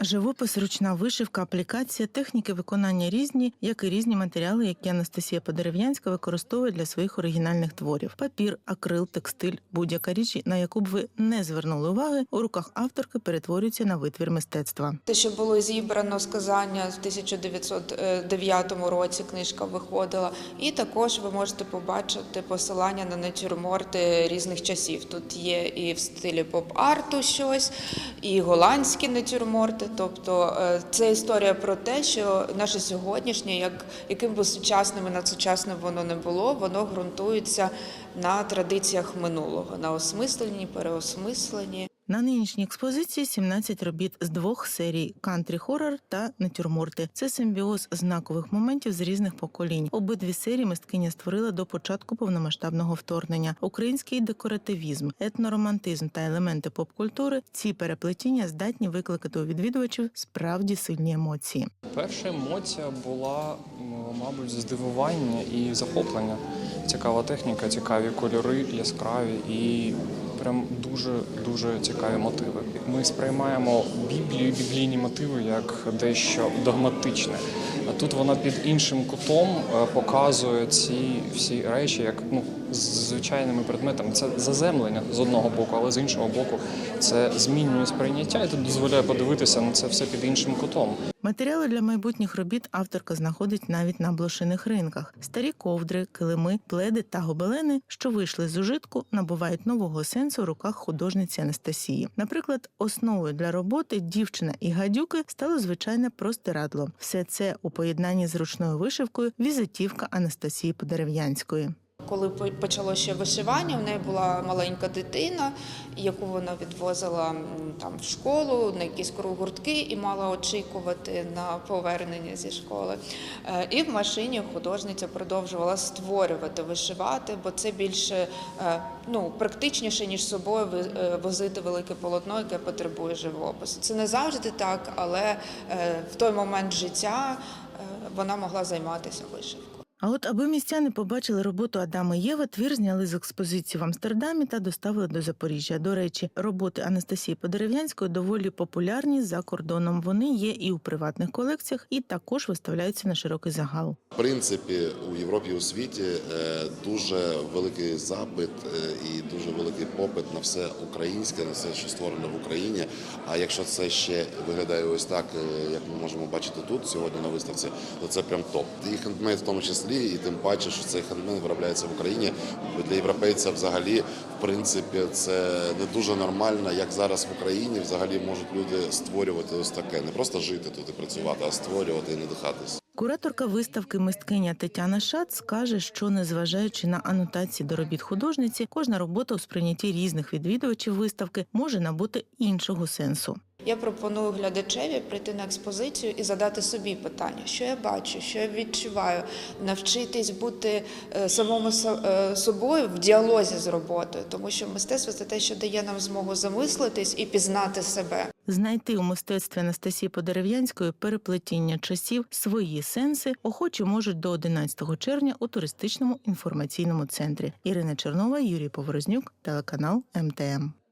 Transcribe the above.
Живопис, ручна вишивка, аплікація, техніки виконання різні, як і різні матеріали, які Анастасія Подерев'янська використовує для своїх оригінальних творів: папір, акрил, текстиль, будь-яка річ, на яку б ви не звернули уваги, у руках авторки перетворюється на витвір мистецтва. Те, що було зібрано сказання в 1909 році, книжка виходила, і також ви можете побачити посилання на натюрморти різних часів. Тут є і в стилі поп-арту щось, і голландські натюрморти. Тобто е, це історія про те, що наше сьогоднішнє, як яким би сучасним і надсучасним воно не було, воно ґрунтується на традиціях минулого, на осмисленні, переосмисленні. На нинішній експозиції 17 робіт з двох серій кантрі хоррор та натюрморти. Це симбіоз знакових моментів з різних поколінь. Обидві серії мисткиня створила до початку повномасштабного вторгнення. Український декоративізм, етноромантизм та елементи поп-культури. Ці переплетіння здатні викликати у відвідувачів справді сильні емоції. Перша емоція була, мабуть, здивування і захоплення. Цікава техніка, цікаві кольори, яскраві і прям дуже дуже цікаві мотиви. Ми сприймаємо Біблію, біблійні мотиви як дещо догматичне. Тут вона під іншим кутом е, показує ці всі речі як ну з звичайними предметами. Це заземлення з одного боку, але з іншого боку, це змінює сприйняття і це дозволяє подивитися на це все під іншим кутом. Матеріали для майбутніх робіт авторка знаходить навіть на блошиних ринках. Старі ковдри, килими, пледи та гобелени, що вийшли з ужитку, набувають нового сенсу в руках художниці Анастасії. Наприклад, основою для роботи дівчина і гадюки стало звичайне простирадло. Все це у поєднанні з ручною вишивкою візитівка Анастасії Подерев'янської. Коли почало ще вишивання, в неї була маленька дитина, яку вона відвозила там в школу на якісь круггуртки і мала очікувати на повернення зі школи. Е, І в машині художниця продовжувала створювати, вишивати, бо це більше е, ну, практичніше, ніж собою е, возити велике полотно, яке потребує живопису. Це не завжди так, але в той момент життя вона могла займатися вишивкою. А от аби містяни побачили роботу Адама Єва, твір зняли з експозиції в Амстердамі та доставили до Запоріжжя. До речі, роботи Анастасії Подерев'янської доволі популярні за кордоном. Вони є і у приватних колекціях, і також виставляються на широкий загал. В принципі, у Європі і у світі е, дуже великий запит е, і дуже великий попит на все українське, на все, що створено в Україні. А якщо це ще виглядає ось так, е, як ми можемо бачити тут сьогодні на виставці, то це прям топ. І хендмейд в тому числі, і тим паче, що цей хендмейд виробляється в Україні. Для європейця взагалі, в принципі, це не дуже нормально, як зараз в Україні взагалі можуть люди створювати ось таке, не просто жити тут і працювати, а створювати і надихатись. Кураторка виставки мисткиня Тетяна Шац каже, що незважаючи на анотації до робіт художниці, кожна робота у сприйнятті різних відвідувачів виставки може набути іншого сенсу. Я пропоную глядачеві прийти на експозицію і задати собі питання, що я бачу, що я відчуваю, навчитись бути е, самому е, собою в діалозі з роботою, тому що мистецтво це те, що дає нам змогу замислитись і пізнати себе. Знайти у мистецтві Анастасії Подерев'янської переплетіння часів свої сенси охочі можуть до 11 червня у туристичному інформаційному центрі. Ірина Чернова, Юрій Поворознюк, телеканал МТМ.